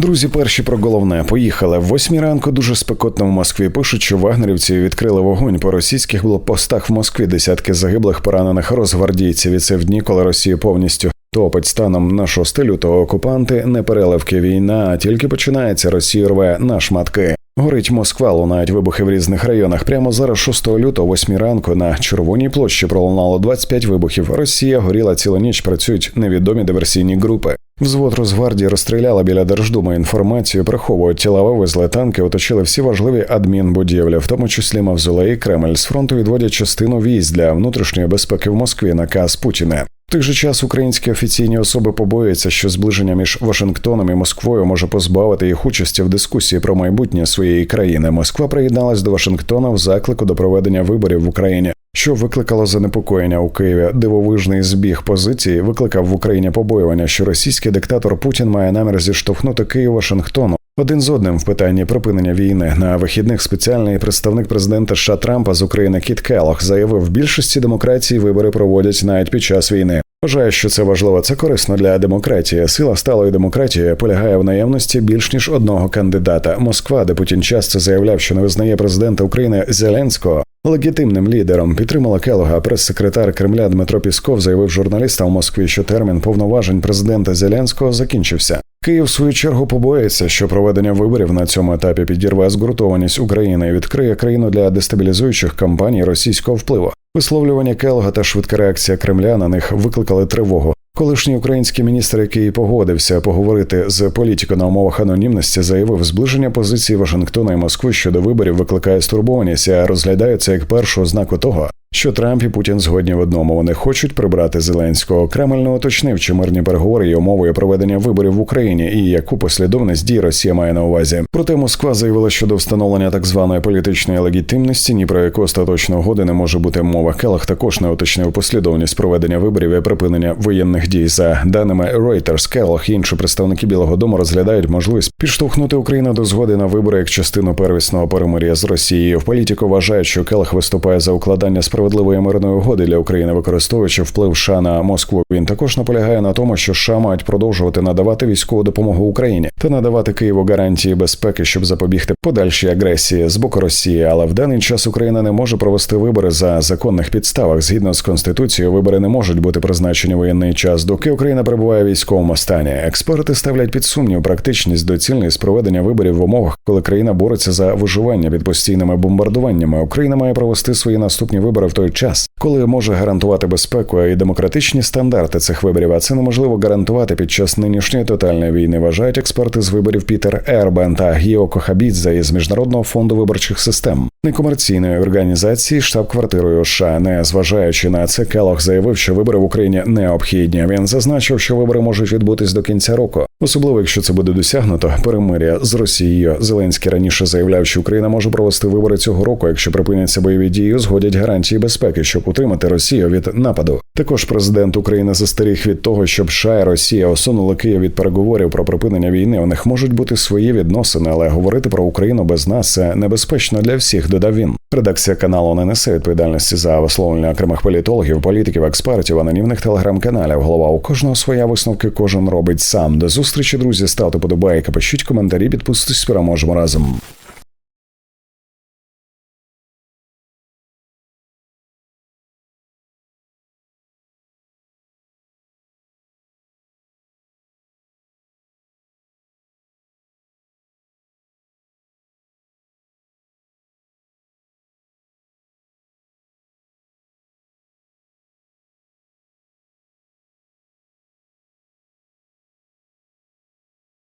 Друзі, перші про головне поїхали. В восьмій ранку дуже спекотно в Москві. Пишуть, що вагнерівці відкрили вогонь по російських блокпостах в Москві. Десятки загиблих поранених розгвардійців. І це в дні, коли Росія повністю топить станом на 6 лютого. Окупанти не переливки війна, а тільки починається. Росія рве на шматки. Горить Москва, лунають вибухи в різних районах. Прямо зараз, 6 лютого, 8 ранку, на червоній площі пролунало 25 вибухів. Росія горіла цілу ніч. Працюють невідомі диверсійні групи. Взвод Росгвардії розстріляла біля Держдуми інформацію, приховують тіла, вивезли танки, оточили всі важливі адмінбудівлі, в тому числі Мавзолей і Кремль. З фронту відводять частину військ для внутрішньої безпеки в Москві. Наказ Путіна. В той же час українські офіційні особи побоюються, що зближення між Вашингтоном і Москвою може позбавити їх участі в дискусії про майбутнє своєї країни. Москва приєдналась до Вашингтона в заклику до проведення виборів в Україні. Що викликало занепокоєння у Києві? Дивовижний збіг позиції викликав в Україні побоювання, що російський диктатор Путін має намір зіштовхнути Київ Вашингтону один з одним в питанні припинення війни на вихідних спеціальний представник президента США Трампа з України Кіт Келох заявив, більшості демократії вибори проводять навіть під час війни. Вважає, що це важливо, це корисно для демократії. Сила сталої демократії полягає в наявності більш ніж одного кандидата. Москва, де Путін часто заявляв, що не визнає президента України Зеленського легітимним лідером. Підтримала Келога. Прес-секретар Кремля Дмитро Пісков заявив журналістам в Москві, що термін повноважень президента Зеленського закінчився. Київ в свою чергу побоїться, що проведення виборів на цьому етапі підірве згуртованість України і відкриє країну для дестабілізуючих кампаній російського впливу. Висловлювання Келга та швидка реакція Кремля на них викликали тривогу. Колишній український міністр, який погодився поговорити з політико на умовах анонімності, заявив, зближення позиції Вашингтона і Москви щодо виборів викликає стурбованість, а розглядається як першу ознаку того, що Трамп і Путін згодні в одному. Вони хочуть прибрати Зеленського. Кремль не уточнив, чи мирні переговори є умовою проведення виборів в Україні і яку послідовність дій Росія має на увазі. Проте Москва заявила, що до встановлення так званої політичної легітимності, ні про яку остаточну угоди не може бути мова. Келах також не уточнив послідовність проведення виборів і припинення воєнних дій. За даними Reuters, Келах і інші представники Білого Дому розглядають можливість підштовхнути Україну до згоди на вибори як частину первісного перемир'я з Росією. В політику вважають, що Келах виступає за укладання справ справедливої мирної угоди для України, використовуючи вплив США на Москву. Він також наполягає на тому, що США мають продовжувати надавати військову допомогу Україні та надавати Києву гарантії безпеки, щоб запобігти подальшій агресії з боку Росії. Але в даний час Україна не може провести вибори за законних підставах. Згідно з конституцією, вибори не можуть бути призначені воєнний час, доки Україна перебуває в військовому стані. Експерти ставлять під сумнів практичність доцільність проведення виборів в умовах, коли країна бореться за виживання під постійними бомбардуваннями. Україна має провести свої наступні вибори в той час, коли може гарантувати безпеку і демократичні стандарти цих виборів. А це неможливо гарантувати під час нинішньої тотальної війни. Вважають експерти з виборів Пітер Ербен та Гіо Кохабідзе із міжнародного фонду виборчих систем некомерційної організації штаб-квартирою США. Не зважаючи на це, Келох заявив, що вибори в Україні необхідні. Він зазначив, що вибори можуть відбутись до кінця року, особливо якщо це буде досягнуто перемиря з Росією. Зеленський раніше заявляв, що Україна може провести вибори цього року, якщо припиняться бойові дії, згодять гарантії безпеки, щоб утримати Росію від нападу. Також президент України застеріг від того, щоб США і Росія осунули Київ від переговорів про припинення війни. У них можуть бути свої відносини, але говорити про Україну без нас це небезпечно для всіх. Додав він. Редакція каналу не несе відповідальності за висловлення окремих політологів, політиків, експертів, анонімних телеграм-каналів. Голова у кожного своя висновки кожен робить сам. До зустрічі, друзі, ставте подобайки, пишіть коментарі, підписуйтесь, переможемо разом.